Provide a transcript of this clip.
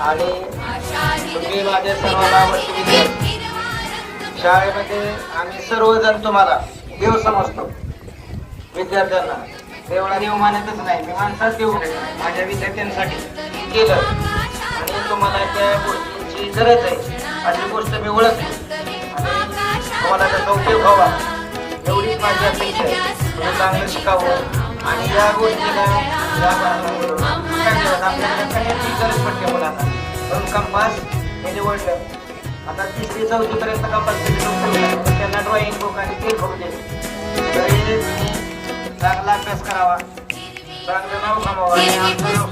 आणि तुम्ही माझ्या सर्वांना शाळेमध्ये आम्ही सर्वजण तुम्हाला देव समजतो. विद्यार्थ्यांना देवळा देव मानतच नाही. मी माणसाच देऊ माझ्या विद्यार्थ्यांसाठी केलं. आणि तुम्हाला त्या गोष्टीची गरज आहे. अशी गोष्ट मी ओळखली. तुम्हाला त्याचा उपयोग व्हावा. एवढीच माझी अपेक्षा आहे. चांगलं शिकावं. आणि या गोष्टीला या काय आपल्याला कशाची गरज पडते मुलांना म्हणून कंपास हे निवडलं. आता तिसरी ते पर्यंत कंपल्सरी त्यांना ड्रॉइंग बुक आणि ते करू दे. तरी तुम्ही चांगला अभ्यास करावा. चांगलं नाव कमावा आणि आमचं